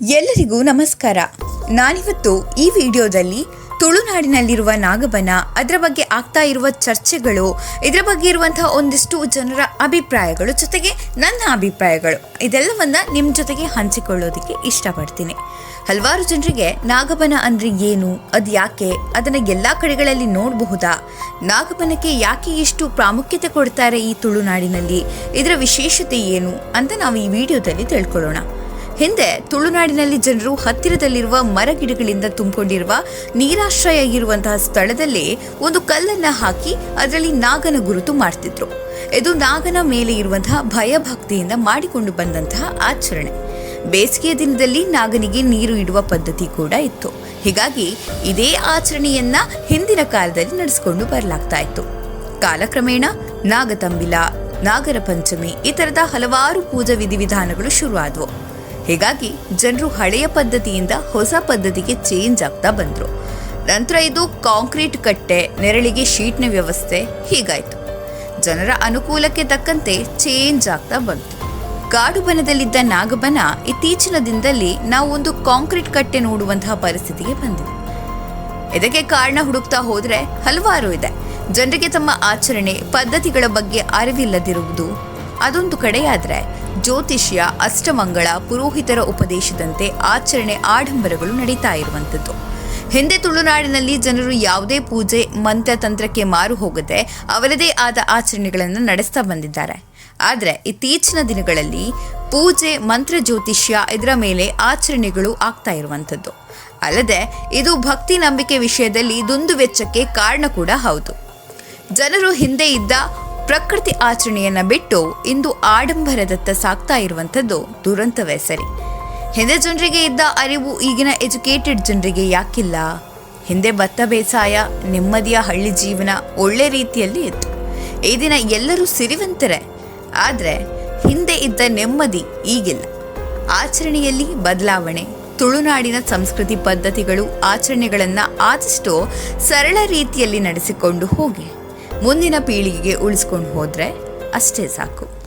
ಎಲ್ಲರಿಗೂ ನಮಸ್ಕಾರ. ನಾನಿವತ್ತು ಈ ವಿಡಿಯೋದಲ್ಲಿ ತುಳುನಾಡಿನಲ್ಲಿರುವ ನಾಗಬನ ಅದರ ಬಗ್ಗೆ ಆಗ್ತಾ ಇರುವ ಚರ್ಚೆಗಳು, ಇದರ ಬಗ್ಗೆ ಇರುವಂತಹ ಒಂದಿಷ್ಟು ಜನರ ಅಭಿಪ್ರಾಯಗಳು ಜೊತೆಗೆ ನನ್ನ ಅಭಿಪ್ರಾಯಗಳು, ಇದೆಲ್ಲವನ್ನ ನಿಮ್ಮ ಜೊತೆಗೆ ಹಂಚಿಕೊಳ್ಳೋದಕ್ಕೆ ಇಷ್ಟಪಡ್ತೀನಿ. ಹಲವಾರು ಜನರಿಗೆ ನಾಗಬನ ಅಂದ್ರೆ ಏನು, ಅದು ಯಾಕೆ, ಅದನ್ನ ಎಲ್ಲಾ ಕಡೆಗಳಲ್ಲಿ ನೋಡಬಹುದಾ? ನಾಗಬನಕ್ಕೆ ಯಾಕೆ ಇಷ್ಟು ಪ್ರಾಮುಖ್ಯತೆ ಕೊಡ್ತಾರೆ ಈ ತುಳುನಾಡಿನಲ್ಲಿ? ಇದರ ವಿಶೇಷತೆ ಏನು ಅಂತ ನಾವು ಈ ವಿಡಿಯೋದಲ್ಲಿ ತಿಳ್ಕೊಳ್ಳೋಣ. ಹಿಂದೆ ತುಳುನಾಡಿನಲ್ಲಿ ಜನರು ಹತ್ತಿರದಲ್ಲಿರುವ ಮರಗಿಡಗಳಿಂದ ತುಂಬಿಕೊಂಡಿರುವ ನೀರಾಶ್ರಯ ಇರುವಂತಹ ಸ್ಥಳದಲ್ಲಿ ಒಂದು ಕಲ್ಲನ್ನ ಹಾಕಿ ಅದರಲ್ಲಿ ನಾಗನ ಗುರುತು ಮಾಡ್ತಿದ್ರು. ಇದು ನಾಗನ ಮೇಲೆ ಇರುವಂತಹ ಭಯಭಕ್ತಿಯಿಂದ ಮಾಡಿಕೊಂಡು ಬಂದಂತಹ ಆಚರಣೆ. ಬೇಸಿಗೆಯ ದಿನದಲ್ಲಿ ನಾಗನಿಗೆ ನೀರು ಇಡುವ ಪದ್ಧತಿ ಕೂಡ ಇತ್ತು. ಹೀಗಾಗಿ ಇದೇ ಆಚರಣೆಯನ್ನ ಹಿಂದಿನ ಕಾಲದಲ್ಲಿ ನಡೆಸಿಕೊಂಡು ಬರಲಾಗ್ತಾ ಇತ್ತು. ಕಾಲಕ್ರಮೇಣ ನಾಗತಂಬಿಲ, ನಾಗರ ಪಂಚಮಿ ಈ ತರದ ಹಲವಾರು ಪೂಜಾ ವಿಧಿವಿಧಾನಗಳು ಶುರುವಾದವು. ಹೀಗಾಗಿ ಜನರು ಹಳೆಯ ಪದ್ಧತಿಯಿಂದ ಹೊಸ ಪದ್ಧತಿಗೆ ಚೇಂಜ್ ಆಗ್ತಾ ಬಂದರು. ನಂತರ ಇದು ಕಾಂಕ್ರೀಟ್ ಕಟ್ಟೆ, ನೆರಳಿಗೆ ಶೀಟ್ನ ವ್ಯವಸ್ಥೆ, ಹೀಗಾಯಿತು. ಜನರ ಅನುಕೂಲಕ್ಕೆ ತಕ್ಕಂತೆ ಚೇಂಜ್ ಆಗ್ತಾ ಬಂತು. ಕಾಡು ಬನದಲ್ಲಿದ್ದ ನಾಗಬನ ಇತ್ತೀಚಿನ ದಿನದಲ್ಲಿ ನಾವು ಒಂದು ಕಾಂಕ್ರೀಟ್ ಕಟ್ಟೆ ನೋಡುವಂತಹ ಪರಿಸ್ಥಿತಿಗೆ ಬಂದಿದೆ. ಇದಕ್ಕೆ ಕಾರಣ ಹುಡುಕ್ತಾ ಹೋದರೆ ಹಲವಾರು ಇದೆ. ಜನರಿಗೆ ತಮ್ಮ ಆಚರಣೆ, ಪದ್ಧತಿಗಳ ಬಗ್ಗೆ ಅರಿವಿಲ್ಲದಿರುವುದು ಅದೊಂದು ಕಡೆಯಾದ್ರೆ ಜ್ಯೋತಿಷ್ಯ, ಅಷ್ಟಮಂಗಳ, ಪುರೋಹಿತರ ಉಪದೇಶದಂತೆ ಆಚರಣೆ ಆಡಂಬರಗಳು ನಡೀತಾ ಇರುವಂಥದ್ದು. ಹಿಂದೆ ತುಳುನಾಡಿನಲ್ಲಿ ಜನರು ಯಾವುದೇ ಪೂಜೆ, ಮಂತ್ರ, ತಂತ್ರಕ್ಕೆ ಮಾರು ಹೋಗದೆ ಅವರದೇ ಆದ ಆಚರಣೆಗಳನ್ನು ನಡೆಸ್ತಾ ಬಂದಿದ್ದಾರೆ. ಆದರೆ ಇತ್ತೀಚಿನ ದಿನಗಳಲ್ಲಿ ಪೂಜೆ, ಮಂತ್ರ ಜ್ಯೋತಿಷ್ಯ ಇದರ ಮೇಲೆ ಆಚರಣೆಗಳು ಆಗ್ತಾ ಇರುವಂಥದ್ದು. ಅಲ್ಲದೆ ಇದು ಭಕ್ತಿ ನಂಬಿಕೆ ವಿಷಯದಲ್ಲಿ ದುಂದುವೆಚ್ಚಕ್ಕೆ ಕಾರಣ ಕೂಡ ಹೌದು. ಜನರು ಹಿಂದೆ ಇದ್ದ ಪ್ರಕೃತಿ ಆಚರಣೆಯನ್ನ ಬಿಟ್ಟು ಇಂದು ಆಡಂಬರದತ್ತ ಸಾಗ್ತಾ ಇರುವಂಥದ್ದು ದುರಂತವೇ ಸರಿ. ಹಿಂದೆ ಜನರಿಗೆ ಇದ್ದ ಅರಿವು ಈಗಿನ ಎಜುಕೇಟೆಡ್ ಜನರಿಗೆ ಯಾಕಿಲ್ಲ? ಹಿಂದೆ ಭತ್ತ ಬೇಸಾಯ, ನೆಮ್ಮದಿಯ ಹಳ್ಳಿ ಜೀವನ ಒಳ್ಳೆ ರೀತಿಯಲ್ಲಿ ಇತ್ತು. ಈ ದಿನ ಎಲ್ಲರೂ ಸಿರಿವಂತರೆ. ಆದರೆ ಹಿಂದೆ ಇದ್ದ ನೆಮ್ಮದಿ ಈಗಿಲ್ಲ. ಆಚರಣೆಯಲ್ಲಿ ಬದಲಾವಣೆ, ತುಳುನಾಡಿನ ಸಂಸ್ಕೃತಿ ಪದ್ಧತಿಗಳು, ಆಚರಣೆಗಳನ್ನು ಆದಷ್ಟು ಸರಳ ರೀತಿಯಲ್ಲಿ ನಡೆಸಿಕೊಂಡು ಹೋಗಿ. ಮುಂದಿನ ಪೀಳಿಗೆಗೆ ಉಳಿಸ್ಕೊಂಡು ಹೋದರೆ ಅಷ್ಟೇ ಸಾಕು.